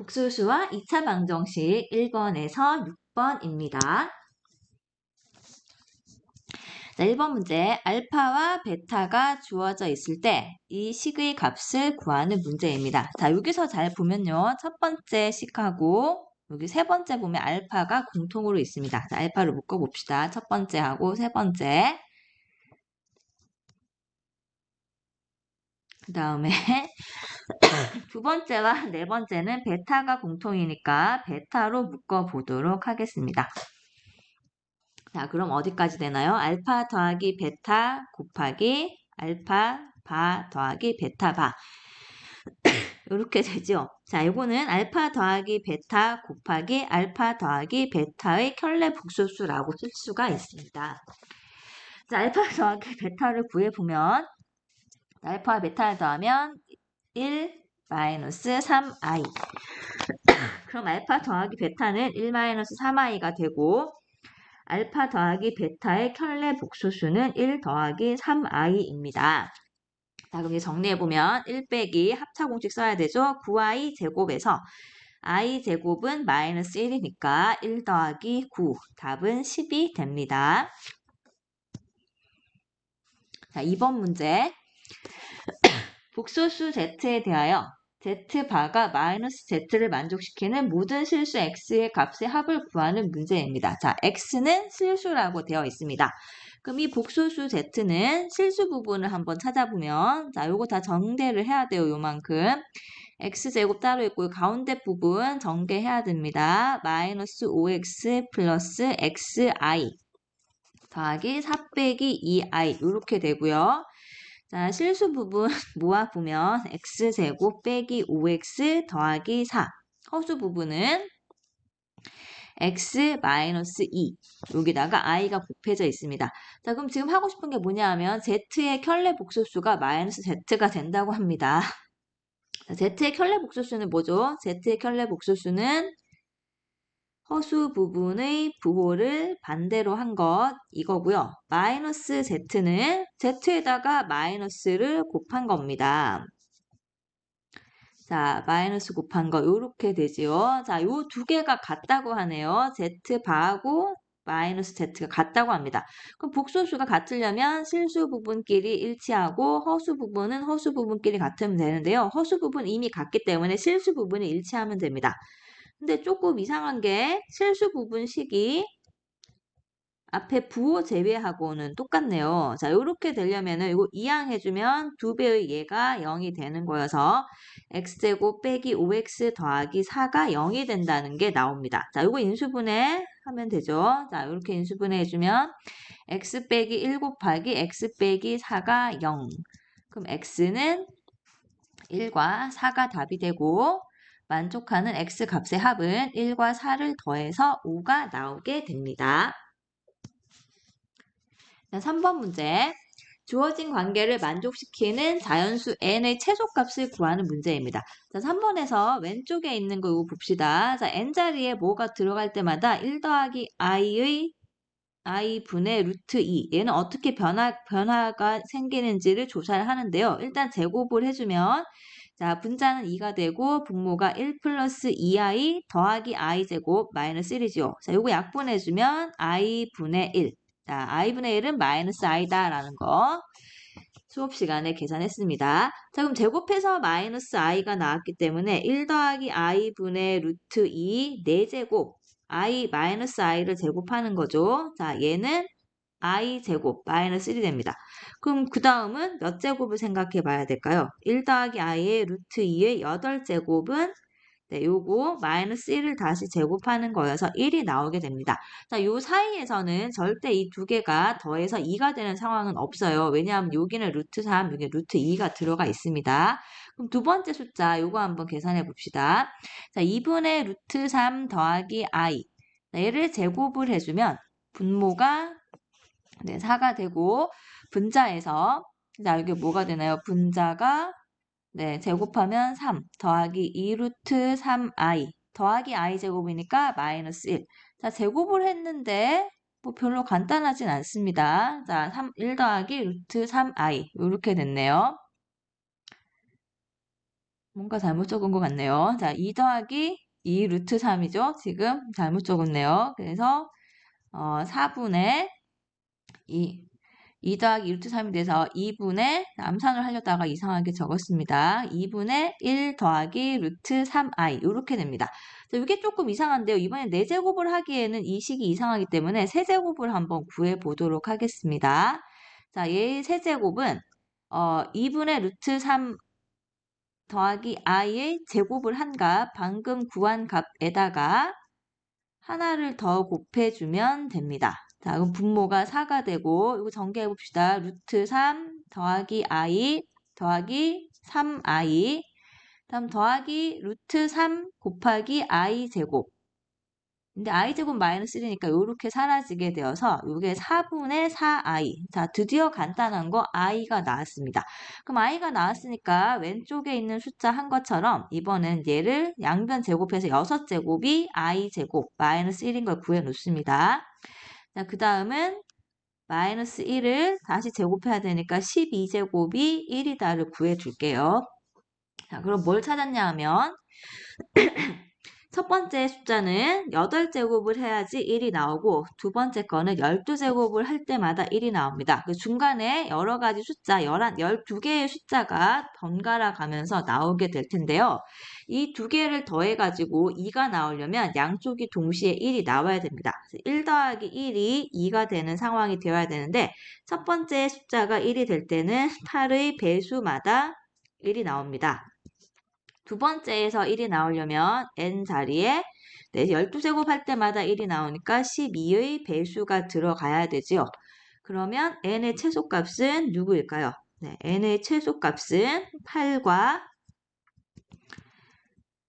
복소수와 2차 방정식 1번에서 6번입니다. 자, 1번 문제. 알파와 베타가 주어져 있을 때 이 식의 값을 구하는 문제입니다. 자, 여기서 잘 보면요. 첫 번째 식하고 여기 세 번째 보면 알파가 공통으로 있습니다. 자, 알파를 묶어 봅시다. 첫 번째하고 세 번째. 그 다음에 두 번째와 네 번째는 베타가 공통이니까 베타로 묶어보도록 하겠습니다. 자, 그럼 어디까지 되나요? 알파 더하기 베타 곱하기 알파 바 더하기 베타 바. 이렇게 되죠. 자, 이거는 알파 더하기 베타 곱하기 알파 더하기 베타의 켤레 복소수라고 쓸 수가 있습니다. 자, 알파 더하기 베타를 구해보면 알파와 베타를 더하면 1 마이너스 3i 그럼 알파 더하기 베타는 1 마이너스 3i가 되고 알파 더하기 베타의 켤레 복소수는 1 더하기 3i입니다. 자, 그럼 이제 정리해보면 1 빼기 합차 공식 써야 되죠. 9i 제곱에서 i 제곱은 마이너스 1이니까 1 더하기 9 답은 10이 됩니다. 자, 2번 문제 복소수 z에 대하여 z바가 마이너스 z를 만족시키는 모든 실수 x의 값의 합을 구하는 문제입니다. 자, x는 실수라고 되어 있습니다. 그럼 이 복소수 z는 실수 부분을 한번 찾아보면 자, 요거 다 정대를 해야 돼요. 요만큼. x제곱 따로 있고 가운데 부분 정개해야 됩니다. 마이너스 5x 플러스 xi 더하기 4 빼기 2i 이렇게 되고요. 자, 실수 부분 모아보면 x제곱 빼기 5x 더하기 4. 허수 부분은 x 마이너스 2. 여기다가 i가 곱해져 있습니다. 자, 그럼 지금 하고 싶은 게 뭐냐 하면 z의 켤레 복소수가 마이너스 z가 된다고 합니다. 자, z의 켤레 복소수는 뭐죠? z의 켤레 복소수는 허수 부분의 부호를 반대로 한 것 이거고요. 마이너스 z는 z에다가 마이너스를 곱한 겁니다. 자, 마이너스 곱한 거 요렇게 되지요. 자, 요 두 개가 같다고 하네요. z 바하고 마이너스 z가 같다고 합니다. 그럼 복소수가 같으려면 실수 부분끼리 일치하고 허수 부분은 허수 부분끼리 같으면 되는데요. 허수 부분 이미 같기 때문에 실수 부분이 일치하면 됩니다. 근데 조금 이상한 게 실수 부분 식이 앞에 부호 제외하고는 똑같네요. 자, 이렇게 되려면은 이거 이항해주면 두 배의 얘가 0이 되는 거여서 x제곱 빼기 5x 더하기 4가 0이 된다는 게 나옵니다. 자, 이거 인수분해 하면 되죠. 자, 이렇게 인수분해 해주면 x 빼기 1 곱하기 x 빼기 4가 0. 그럼 x는 1과 4가 답이 되고 만족하는 x 값의 합은 1과 4를 더해서 5가 나오게 됩니다. 3번 문제. 주어진 관계를 만족시키는 자연수 n의 최소값을 구하는 문제입니다. 자, 3번에서 왼쪽에 있는 거 봅시다. 자, n자리에 뭐가 들어갈 때마다 1 더하기 i의 i분의 루트 2 얘는 어떻게 변화, 변화가 생기는지를 조사를 하는데요. 일단 제곱을 해주면 자, 분자는 2가 되고 분모가 1 플러스 2i 더하기 i 제곱 마이너스 1이죠. 자, 요거 약분해주면 i분의 1. 자, i분의 1은 마이너스 i다라는 거 수업 시간에 계산했습니다. 자, 그럼 제곱해서 마이너스 i가 나왔기 때문에 1 더하기 i분의 루트 2 4제곱 i 마이너스 i를 제곱하는 거죠. 자, 얘는 i 제곱 마이너스 1이 됩니다. 그럼 그 다음은 몇 제곱을 생각해 봐야 될까요? 1 더하기 i의 루트 2의 8제곱은 네, 요거 마이너스 1을 다시 제곱하는 거여서 1이 나오게 됩니다. 자, 요 사이에서는 절대 이 두 개가 더해서 2가 되는 상황은 없어요. 왜냐하면 여기는 루트 3, 여기 루트 2가 들어가 있습니다. 그럼 두 번째 숫자 요거 한번 계산해 봅시다. 자, 2분의 루트 3 더하기 i 얘를 제곱을 해주면 분모가 네, 4가 되고 분자에서 자, 여기 뭐가 되나요? 분자가 네, 제곱하면 3 더하기 2루트 3i 더하기 i 제곱이니까 마이너스 1. 자, 제곱을 했는데 뭐 별로 간단하진 않습니다. 자, 3, 1 더하기 루트 3i 이렇게 됐네요. 뭔가 잘못 적은 것 같네요. 자, 2 더하기 2 루트 3이죠. 지금 잘못 적었네요. 그래서 어, 4분의 2, 2 더하기 2 루트 3이 돼서 2분의 암산을 하려다가 이상하게 적었습니다. 2분의 1 더하기 루트 3i 이렇게 됩니다. 자, 이게 조금 이상한데요. 이번엔 4제곱을 하기에는 이 식이 이상하기 때문에 세제곱을 한번 구해 보도록 하겠습니다. 자, 얘의 세제곱은 어, 2분의 루트 3 더하기 i의 제곱을 한 값, 방금 구한 값에다가 하나를 더 곱해주면 됩니다. 자, 그럼 분모가 4가 되고, 이거 전개해 봅시다. 루트 3 더하기 i 더하기 3i 다음 더하기 루트 3 곱하기 i 제곱 근데 i제곱 마이너스 1이니까 이렇게 사라지게 되어서 이게 4분의 4i. 자, 드디어 간단한 거 i가 나왔습니다. 그럼 i가 나왔으니까 왼쪽에 있는 숫자 한 것처럼 이번엔 얘를 양변 제곱해서 6제곱이 i제곱 마이너스 1인 걸 구해 놓습니다. 자, 그 다음은 마이너스 1을 다시 제곱해야 되니까 12제곱이 1이다를 구해 줄게요. 자, 그럼 뭘 찾았냐 하면 첫 번째 숫자는 8제곱을 해야지 1이 나오고 두 번째 거는 12제곱을 할 때마다 1이 나옵니다. 그 중간에 여러 가지 숫자, 11, 12개의 숫자가 번갈아 가면서 나오게 될 텐데요. 이 두 개를 더해가지고 2가 나오려면 양쪽이 동시에 1이 나와야 됩니다. 1 더하기 1이 2가 되는 상황이 되어야 되는데 첫 번째 숫자가 1이 될 때는 8의 배수마다 1이 나옵니다. 두 번째에서 1이 나오려면 n 자리에 네, 12제곱 할 때마다 1이 나오니까 12의 배수가 들어가야 되지요. 그러면 n의 최소값은 누구일까요? 네, n의 최소값은 8과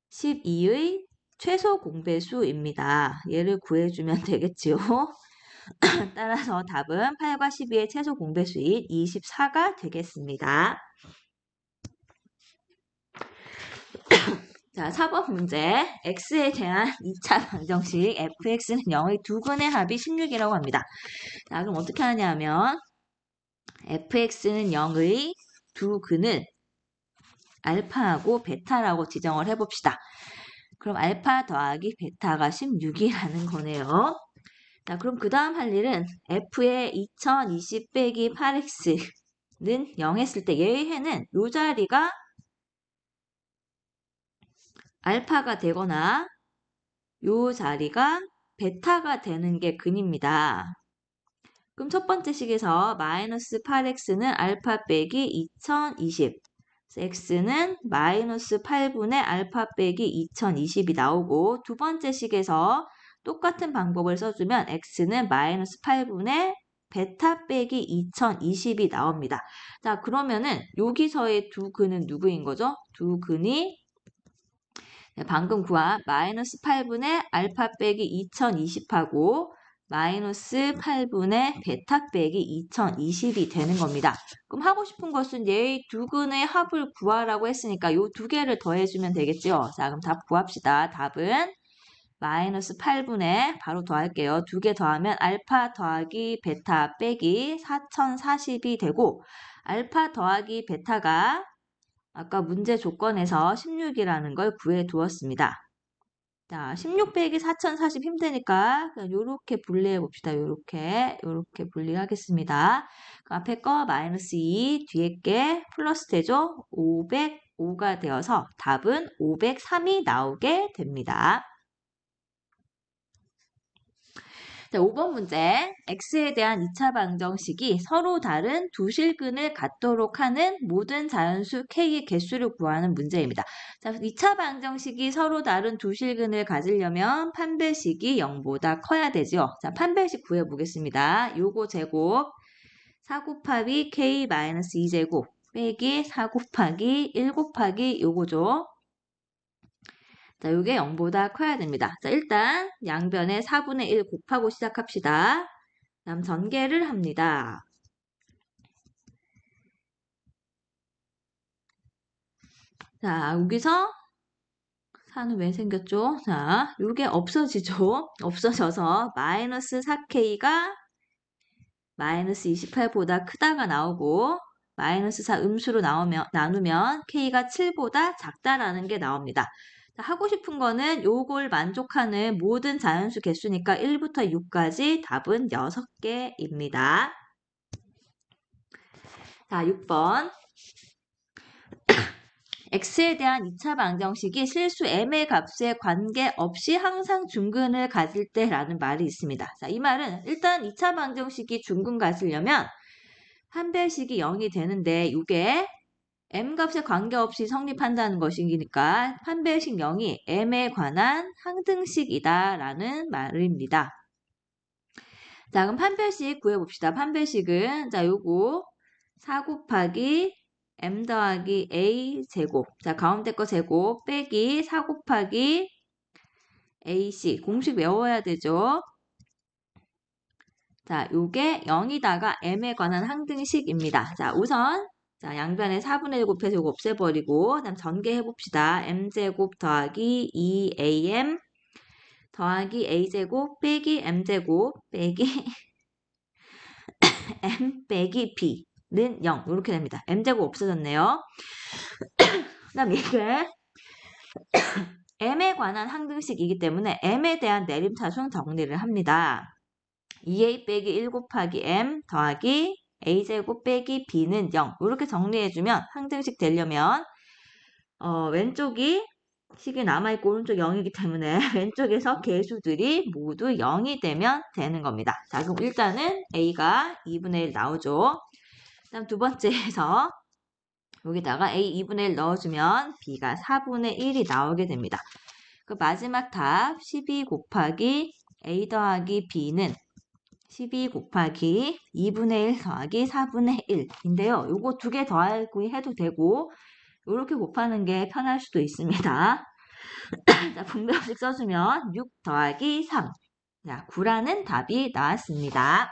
12의 최소 공배수입니다. 얘를 구해주면 되겠지요. 따라서 답은 8과 12의 최소 공배수인 24가 되겠습니다. 자, 4번 문제. x에 대한 2차 방정식 fx는 0의 두 근의 합이 16이라고 합니다. 자, 그럼 어떻게 하냐 하면 fx는 0의 두 근을 알파하고 베타라고 지정을 해봅시다. 그럼 알파 더하기 베타가 16이라는 거네요. 자, 그럼 그 다음 할 일은 f의 2020 빼기 8x는 0 했을 때 얘의 해는 이 자리가 알파가 되거나 요 자리가 베타가 되는 게 근입니다. 그럼 첫 번째 식에서 마이너스 8x는 알파 빼기 2020 x는 마이너스 8분의 알파 빼기 2020이 나오고 두 번째 식에서 똑같은 방법을 써주면 x는 마이너스 8분의 베타 빼기 2020이 나옵니다. 자 그러면은 여기서의 두 근은 누구인 거죠? 두 근이 네, 방금 구한 마이너스 8분의 알파 빼기 2020하고 마이너스 8분의 베타 빼기 2020이 되는 겁니다. 그럼 하고 싶은 것은 얘두 근의 합을 구하라고 했으니까 이 두 개를 더해주면 되겠죠. 자, 그럼 답 구합시다. 답은 마이너스 8분의 바로 더할게요. 두 개 더하면 알파 더하기 베타 빼기 4040이 되고 알파 더하기 베타가 아까 문제 조건에서 16이라는 걸 구해 두었습니다. 자, 16 빼기 4040 힘드니까 이렇게 분리해 봅시다. 이렇게 이렇게 분리하겠습니다. 그 앞에 거 마이너스 2, 뒤에 게 플러스 되죠? 505가 되어서 답은 503이 나오게 됩니다. 자, 5번 문제. x에 대한 2차 방정식이 서로 다른 두 실근을 갖도록 하는 모든 자연수 k의 개수를 구하는 문제입니다. 자, 2차 방정식이 서로 다른 두 실근을 가지려면 판별식이 0보다 커야 되죠. 자, 판별식 구해 보겠습니다. 요거 제곱 4 곱하기 k-2제곱 빼기 4 곱하기 1 곱하기 요거죠. 자, 이게 0보다 커야 됩니다. 자, 일단 양변에 4분의 1 곱하고 시작합시다. 다음 전개를 합니다. 자, 여기서 4는 왜 생겼죠? 자, 이게 없어지죠? 없어져서 마이너스 4K가 마이너스 28보다 크다가 나오고 마이너스 4 음수로 나오면, 나누면 K가 7보다 작다라는 게 나옵니다. 자, 하고 싶은 거는 요걸 만족하는 모든 자연수 개수니까 1부터 6까지 답은 6개입니다. 자, 6번. x에 대한 2차 방정식이 실수 m의 값에 관계없이 항상 중근을 가질 때라는 말이 있습니다. 자, 이 말은 일단 2차 방정식이 중근 가지려면 판별식이 0이 되는데 이게 m 값에 관계없이 성립한다는 것이니까 판별식 0이 m에 관한 항등식이다라는 말입니다. 자, 그럼 판별식 구해봅시다. 판별식은 자, 요거 4 곱하기 m 더하기 a 제곱. 자, 가운데 거 제곱 빼기 4 곱하기 ac. 공식 외워야 되죠. 자, 요게 0이다가 m에 관한 항등식입니다. 자, 우선 자, 양변에 4분의 1 곱해서 이거 없애버리고 그다음 전개해 봅시다. m제곱 더하기 2am 더하기 a제곱 빼기 m제곱 빼기 m 빼기 b는 0 이렇게 됩니다. m제곱 없어졌네요. 그 다음 이게 m에 관한 항등식이기 때문에 m에 대한 내림차순 정리를 합니다. 2a 빼기 1 곱하기 m 더하기 a제곱 빼기 b는 0 이렇게 정리해주면 항등식 되려면 어, 왼쪽이 식이 남아있고 오른쪽 0이기 때문에 왼쪽에서 개수들이 모두 0이 되면 되는 겁니다. 자 그럼 일단은 a가 2분의 1 나오죠. 그다음 두 번째에서 여기다가 a 2분의 1 넣어주면 b가 4분의 1이 나오게 됩니다. 그 마지막 답 12 곱하기 a 더하기 b는 12 곱하기 2분의 1 더하기 4분의 1인데요. 요거 두 개 더하기 해도 되고 이렇게 곱하는 게 편할 수도 있습니다. 자, 분배식 써주면 6 더하기 3. 자, 9라는 답이 나왔습니다.